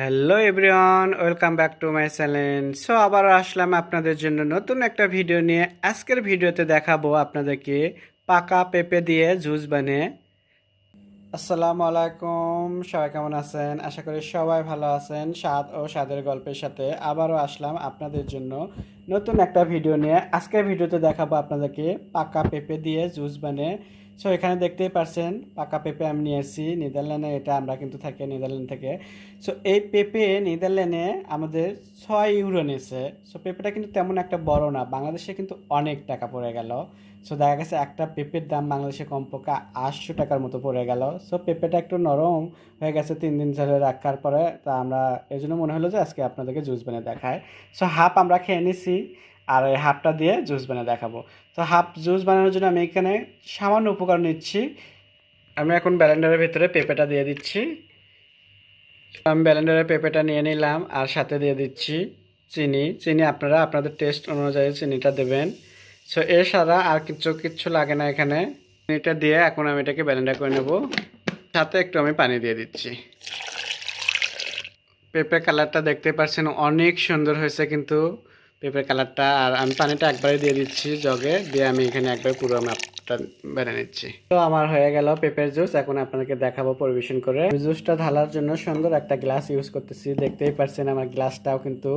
Hello everyone welcome back to my channel so আবারও আসলাম আপনাদের জন্য নতুন একটা ভিডিও নিয়ে। আজকের ভিডিওতে দেখাবো আপনাদেরকে পাকা পেঁপে দিয়ে জুস বানিয়ে। আসসালামু আলাইকুম। সবাই কেমন আছেন? আশা করি সবাই ভালো আছেন। স্বাদ ও স্বাদের গল্পের সাথে আবারও আসলাম আপনাদের জন্য নতুন একটা ভিডিও নিয়ে। আজকের ভিডিওতে দেখাবো আপনাদেরকে পাকা পেঁপে দিয়ে জুস বানিয়ে। সো এখানে দেখতেই পারছেন, পাকা পেঁপে আমি নিয়ে এসেছি। নেদারল্যান্ডে এটা আমরা কিন্তু থাকি, নেদারল্যান্ড থেকে। সো এই পেঁপে নেদারল্যান্ডে আমাদের ছয় ইউরো নিয়েছে। সো পেঁপেটা কিন্তু তেমন একটা বড় না। বাংলাদেশে কিন্তু অনেক টাকা পড়ে গেল। সো দেখা গেছে একটা পেঁপের দাম বাংলাদেশে কমপক্ষে আটশো টাকার মতো পড়ে গেল। সো পেঁপেটা একটু নরম হয়ে গেছে তিন দিন ধরে রাখার পরে। তা আমরা এই জন্য মনে হলো যে আজকে আপনাদেরকে জুস বানিয়ে দেখায়। সো হাফ আমরা খেয়ে নিছি। আর এই হাফটা দিয়ে জুস বানিয়ে দেখাবো। তো হাফ জুস বানানোর জন্য আমি এখানে সামান্য উপকরণ নিচ্ছি। আমি এখন ব্যালেন্ডারের ভিতরে পেঁপেটা দিয়ে দিচ্ছি। আমি ব্যালেন্ডারের পেঁপেটা নিয়ে নিলাম আর সাথে দিয়ে দিচ্ছি চিনি। চিনি আপনারা আপনাদের টেস্ট অনুযায়ী চিনিটা দেবেন। সো সারা আর কিছু কিচ্ছু লাগে না এখানে। চিনিটা দিয়ে এখন আমি এটাকে ব্যালেন্ডার করে নেব। সাথে একটু আমি পানি দিয়ে দিচ্ছি। পেঁপে কালারটা দেখতে পাচ্ছেন, অনেক সুন্দর হয়েছে কিন্তু। পেঁপের কালারটা, আর আমি পানিটা একবারে দিয়ে দিচ্ছি জগে, দিয়ে আমি এখানে একবার পুরো মাপটা বেড়ে নিচ্ছি। তো আমার হয়ে গেল পেঁপের জুস, এখন আপনাদেরকে দেখাবো পরিবেশন করে। জুসটা ঢালার জন্য সুন্দর একটা গ্লাস ইউজ করতেছি, দেখতেই পারছেন আমার গ্লাসটাও কিন্তু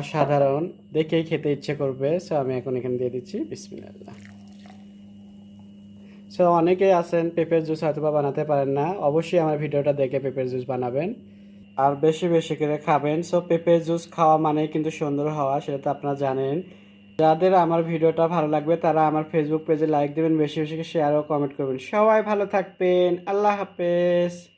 অসাধারণ। দেখেই খেতে ইচ্ছে করবে সো আমি এখন এখানে দিয়ে দিচ্ছি, বিসমিল্লাহ। সো অনেকেই আছেন পেঁপের জুস হয়তো বানাতে পারেন না, অবশ্যই আমার ভিডিওটা দেখে পেঁপের জুস বানাবেন। আর বেশি বেশি করে খাবেন। সো পেঁপে জুস খাওয়া মানে কিন্তু সুন্দর হওয়া, সেটা তো আপনারা জানেন। যাদের আমার ভিডিওটা ভালো লাগবে, তারা আমার ফেসবুক পেজে লাইক দেবেন, বেশি বেশি শেয়ার ও কমেন্ট করবেন। সবাই ভালো থাকবেন। আল্লাহ হাফেজ।